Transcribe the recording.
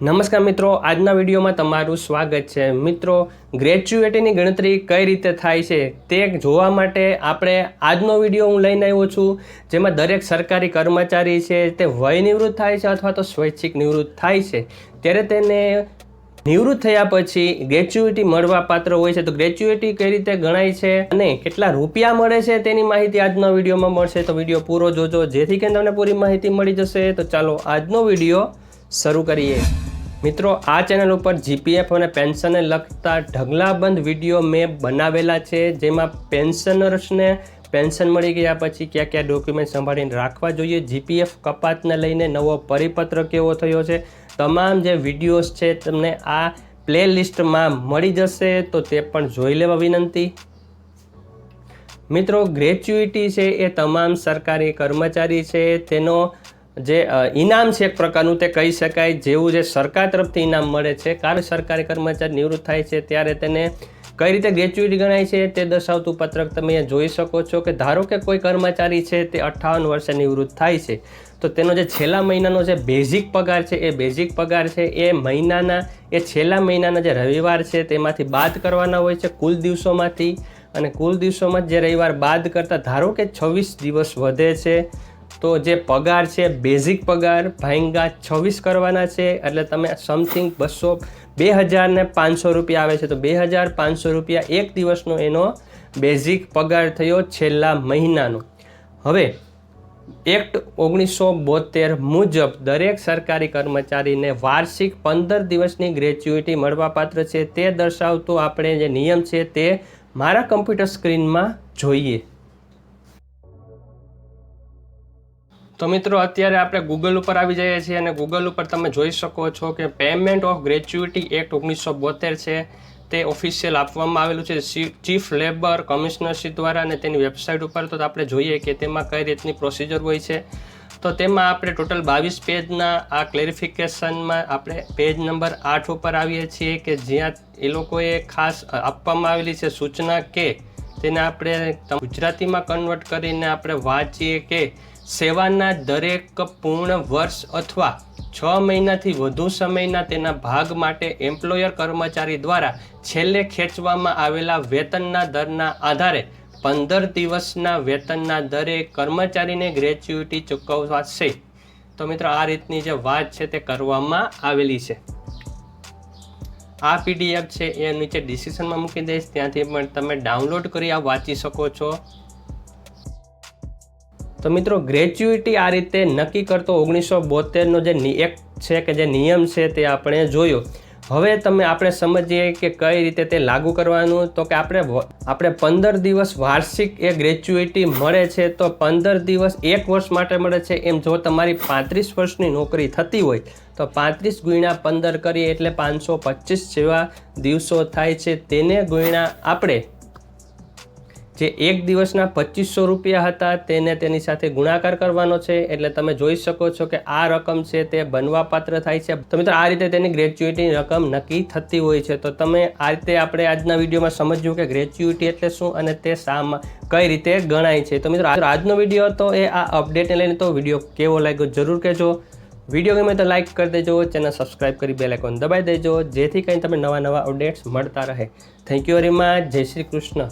નમસ્કાર મિત્રો, આજના વિડીયોમાં તમારું સ્વાગત છે. મિત્રો, ગ્રેજ્યુએટીની ગણતરી કઈ રીતે થાય છે તે જોવા માટે આપણે આજનો વીડિયો હું લઈને આવ્યો છું, જેમાં દરેક સરકારી કર્મચારી છે તે વય નિવૃત્ત થાય છે અથવા તો સ્વૈચ્છિક નિવૃત્ત થાય છે. ત્યારે તેને નિવૃત્ત થયા પછી ગ્રેજ્યુએટી મળવા પાત્ર હોય છે. તો ગ્રેજ્યુએટી કઈ રીતે ગણાય છે અને કેટલા રૂપિયા મળે છે તેની માહિતી આજના વિડીયોમાં મળશે. તો વીડિયો પૂરો જોજો. જેથી કરીને તમને પૂરી માહિતી મળી જશે. તો ચાલો આજનો વીડિયો શરૂ કરીએ. મિત્રો, આ ચેનલ ઉપર જીપીએફ અને પેન્શનને લગતા ઢગલાબંધ વીડિયો મેં બનાવેલા છે, જેમાં પેન્શનર્સને પેન્શન મળી ગયા પછી કયા કયા ડોક્યુમેન્ટ સંભાળીને રાખવા જોઈએ, જીપીએફ કપાતને લઈને નવો પરિપત્ર કેવો થયો છે, તમામ જે વિડીયોઝ છે તમને આ પ્લે લિસ્ટમાં મળી જશે, તો તે પણ જોઈ લેવા વિનંતી. મિત્રો, ગ્રેચ્યુઇટી છે એ તમામ સરકારી કર્મચારી છે, તેનો જે ઇનામ છે એક પ્રકારનું તે કહી શકાય, જેવું જે સરકાર તરફથી ઇનામ મળે છે. કારણ સરકારી કર્મચારી નિવૃત્ત થાય છે, ત્યારે તેને કઈ રીતે ગ્રેચ્યુટી ગણાય છે તે દર્શાવતું પત્રક તમે અહીંયા જોઈ શકો છો કે ધારો કે કોઈ કર્મચારી છે તે અઠ્ઠાવન વર્ષે નિવૃત્ત થાય છે, તો તેનો જે છેલ્લા મહિનાનો જે બેઝિક પગાર છે, એ બેઝિક પગાર છે, એ મહિનાના, એ છેલ્લા મહિનાના જે રવિવાર છે તેમાંથી બાદ કરવાના હોય છે કુલ દિવસોમાંથી. અને કુલ દિવસોમાં જે રવિવાર બાદ કરતાં ધારો કે છવ્વીસ દિવસ વધે છે તો જે પગાર છે બેઝિક પગાર ભાઈંગા છવ્વીસ કરવાના છે, એટલે તમે સમથિંગ બસો બે હજાર ને પાંચસો રૂપિયા આવે છે. તો બે હજાર પાંચસો રૂપિયા એક દિવસનો એનો બેઝિક પગાર થયો છેલ્લા મહિનાનો. હવે એક્ટ ઓગણીસો બોતેર મુજબ દરેક સરકારી કર્મચારીને વાર્ષિક પંદર દિવસની ગ્રેચ્યુઇટી મળવાપાત્ર છે. તે દર્શાવતો આપણે જે નિયમ છે તે મારા કમ્પ્યુટર સ્ક્રીનમાં જોઈએ. તો મિત્રો, અત્યારે આપણે ગૂગલ ઉપર આવી જઈએ છીએ અને ગૂગલ ઉપર તમે જોઈ શકો છો કે પેમેન્ટ ઓફ ગ્રેચ્યુટી એક્ટ ઓગણીસો બોતેર છે. તે ઓફિશિયલ આપવામાં આવેલું છે. ચીફ લેબર કમિશનરશીપ દ્વારા અને તેની વેબસાઇટ ઉપર. તો આપણે જોઈએ કે તેમાં કઈ રીતની પ્રોસિજર હોય છે. તો તેમાં આપણે ટોટલ બાવીસ પેજના આ ક્લેરિફિકેશનમાં આપણે પેજ નંબર આઠ ઉપર આવીએ છીએ કે જ્યાં એ લોકોએ ખાસ આપવામાં આવેલી છે સૂચના કે તેને આપણે ગુજરાતીમાં કન્વર્ટ કરીને આપણે વાંચીએ કે સેવાના દરેક પૂર્ણ વર્ષ અથવા છ મહિનાથી વધુ સમયના તેના ભાગ માટે એમ્પ્લોયર કર્મચારી દ્વારા છેલ્લે ખેંચવામાં આવેલા વેતનના દરના આધારે પંદર દિવસના વેતનના દરે કર્મચારીને ગ્રેચ્યુટી ચૂકવવાશે. તો મિત્રો, આ રીતની જે વાત છે તે કરવામાં આવેલી છે. આ પીડીએફ છે એ નીચે ડિસ્ક્રિપ્શનમાં મૂકી દઈશ. ત્યાંથી પણ તમે ડાઉનલોડ કરી આ વાંચી શકો છો. તો મિત્રો ગ્રેચ્યુઇટી આ રીતે નક્કી કરતો ઓગણીસો બોતેરનો જે એક છે કે જે નિયમ છે તે આપણે જોયો. હવે તમે આપણે સમજીએ કે કઈ રીતે તે લાગુ કરવાનું, તો કે આપણે આપણે પંદર દિવસ વાર્ષિક એ ગ્રેચ્યુઇટી મળે છે, તો પંદર દિવસ એક વર્ષ માટે મળે છે. એમ જો તમારી પાંત્રીસ વર્ષની નોકરી થતી હોય, તો પાંત્રીસ ગુણ્યા પંદર કરીએ એટલે પાંચસો પચીસ જેવા દિવસો થાય છે. તેને ગુણ્યા આપણે જે એક દિવસના પચીસો રૂપિયા હતા તેને તેની સાથે ગુણાકાર કરવાનો છે, એટલે તમે જોઈ શકો છો કે આ રકમ છે તે બનવા પાત્ર થાય છે. તો મિત્રો, આ રીતે તેની ગ્રેચ્યુઇટીની રકમ નક્કી થતી હોય છે. તો તમે આ રીતે આપણે આજના વિડીયોમાં સમજ્યું કે ગ્રેચ્યુઇટી એટલે શું અને તે શામાં કઈ રીતે ગણાય છે. તો મિત્રો આજનો વીડિયો હતો એ આ અપડેટને લઈને તો વીડિયો કેવો લાગ્યો જરૂર કહેજો. વીડિયો ગમે તો લાઇક કરી દેજો, ચેનલ સબસ્ક્રાઇબ કરી બેલ આઇકોન દબાઈ દેજો, જેથી કંઈ તમને નવા નવા અપડેટ્સ મળતા રહે. થેન્ક યુ વેરી મચ જય શ્રી કૃષ્ણ.